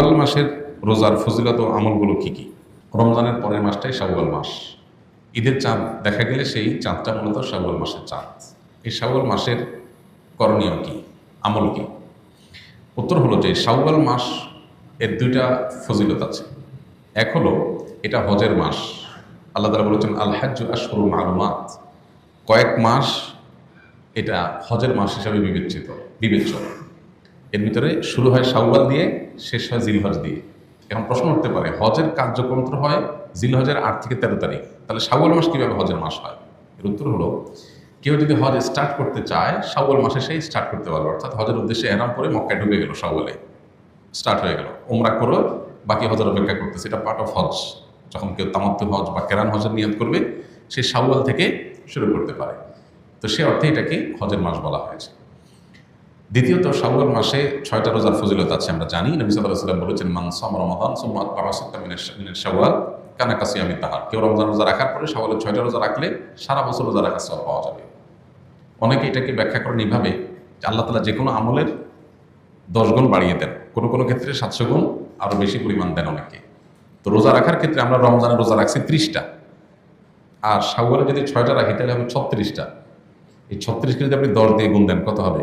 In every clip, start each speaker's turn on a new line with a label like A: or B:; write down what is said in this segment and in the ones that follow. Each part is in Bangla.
A: শাওয়াল মাসের রোজার ফজিলত আমলগুলো কি কি? রমজানের পরের মাসটাই শাওয়াল মাস। ঈদের চাঁদ দেখা গেলে সেই চাঁদটা মূলত শাওয়াল মাসের চাঁদ। এই শাওয়াল মাসের করণীয় কি? আমল কি? উত্তর হলো যে শাওয়াল মাস এর দুইটা ফজিলত আছে। এক হলো এটা হজের মাস। আল্লাহ তালা বলেছেন, আল হাজ্জ আশরুল মালুমাত। কয়েক মাস এটা হজের মাস হিসাবে বিবেচিত, বিবেচ্য। এর ভিতরে শুরু হয় শাওয়াল দিয়ে, শেষ হয় জিলহজ দিয়ে। এখন প্রশ্ন উঠতে পারে, হজের কার্যক্রম তো হয় জিলহজের আট থেকে তেরো তারিখ। তাহলে শাওয়াল মাস কীভাবে হজের মাস হয়? এর উত্তর হলো, কেউ যদি হজ স্টার্ট করতে চায়, শাওয়াল মাসে সেই স্টার্ট করতে পারবে। অর্থাৎ হজের উদ্দেশ্যে এরাম করে মক্কায় ঢুকে গেল শাওয়ালে। স্টার্ট হয়ে গেল। ওমরা করো বাকি হজের অপেক্ষা করতেছে। এটা পার্ট অফ হজ। যখন কেউ তামাত্ম হজ বা কেরান হজের নিয়ত করবে, সে শাওয়াল থেকে শুরু করতে পারে। তো সে অর্থে এটাকে হজের মাস বলা হয়েছে। দ্বিতীয়ত, শাওয়াল মাসে ছয়টা রোজার ফজিলত আছে, আমরা জানি। নবী সাল্লাহ সাল্লাম বলেছেন মানসাম রমাদান সুম্মাত পারাসত্তা মিনের মিনের শাওয়াল, কানা কাসিয়ামি তাহার। কেউ রমজান রোজা রাখার পরে শাওয়ালের ছয়টা রোজা রাখলে সারা বছর রোজা রাখার সব পাওয়া যাবে। অনেকে এটাকে ব্যাখ্যা করেন এইভাবে যে আল্লাহ তালা যে কোনো আমলের দশ গুণ বাড়িয়ে দেন। কোনো কোনো ক্ষেত্রে সাতশো গুণ আরও বেশি পরিমাণ দেন অনেকে। তো রোজা রাখার ক্ষেত্রে আমরা রমজানের রোজা রাখছি ত্রিশটা। আর শাওয়ালে যদি ছয়টা রাখি, তাহলে হবে ছত্রিশটা। এই ছত্রিশকে যদি আপনি দশ দিয়ে গুণ দেন, কত হবে?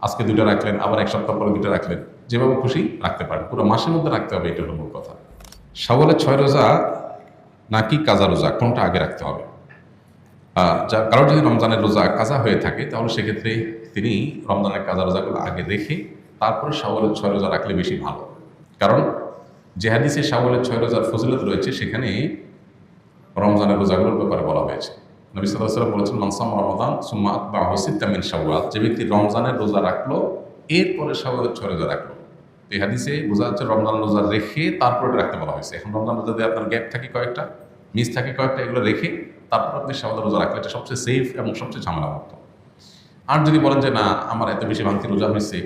A: আজকে দুটো রাখলেন, আবার এক সপ্তাহ পরে দুটো রাখলেন। যেভাবে খুশি রাখতে পারেন। পুরো মাসের মধ্যে রাখতে হবে, এটা হলো মূল কথা। শাওয়ালের ছয় রোজা নাকি কাজা রোজা, কোনটা আগে রাখতে হবে? যা, কারোর যদি রমজানের রোজা কাজা হয়ে থাকে, তাহলে সেক্ষেত্রে তিনি রমজানের কাজা রোজাগুলো আগে রেখে তারপরে শাওয়ালের ছয় রোজা রাখলে বেশি ভালো। কারণ যে হাদিসে ছয় রোজার ফজিলত রয়েছে, সেখানে রমজানের রোজাগুলোর ব্যাপারে বলা হয়েছে। নবী সাল্লাহ সাল্লাম বলেছেন মানসাম রমাদান, সুম্মা বা হসিদ্দামিন শাওয়াল। যে ব্যক্তি রমজানের রোজা রাখল, এরপরে শাওয়ালের ছয় রোজা রাখল। এই হাদিসে বোঝা যাচ্ছে রমজান রোজা রেখে তারপরে রাখতে বলা হয়েছে। এখন রমজান রোজা যদি আপনার গ্যাপ থাকে কয়েকটা, মিস থাকে কয়েকটা, এগুলো রেখে তারপর আপনি শাওয়ালের রোজা রাখলে এটা সবচেয়ে সেফ এবং সবচেয়ে ঝামেলা মুক্ত আর যদি বলেন যে, না, আমার এত বেশি ভাঙতি রোজা হয়েছে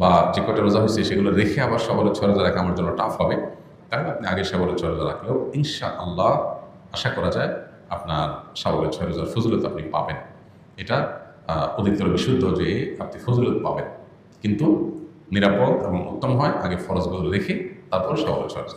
A: বা যে কটা রোজা হয়েছে সেগুলো রেখে আবার সবলের ছয় রোজা রাখা আমার জন্য টাফ হবে, তাহলে আপনি আগে সবলের ছয় রোজা রাখলেও ইনশা আল্লাহ আশা করা যায় আপনার সবলের ছয় হাজার ফজলত আপনি পাবেন। এটা অধিকতর বিশুদ্ধ যে আপনি ফজলত পাবেন। কিন্তু নিরাপদ এবং উত্তম হয়, আগে ফরজগুলো রেখে তারপর সবলের ছয়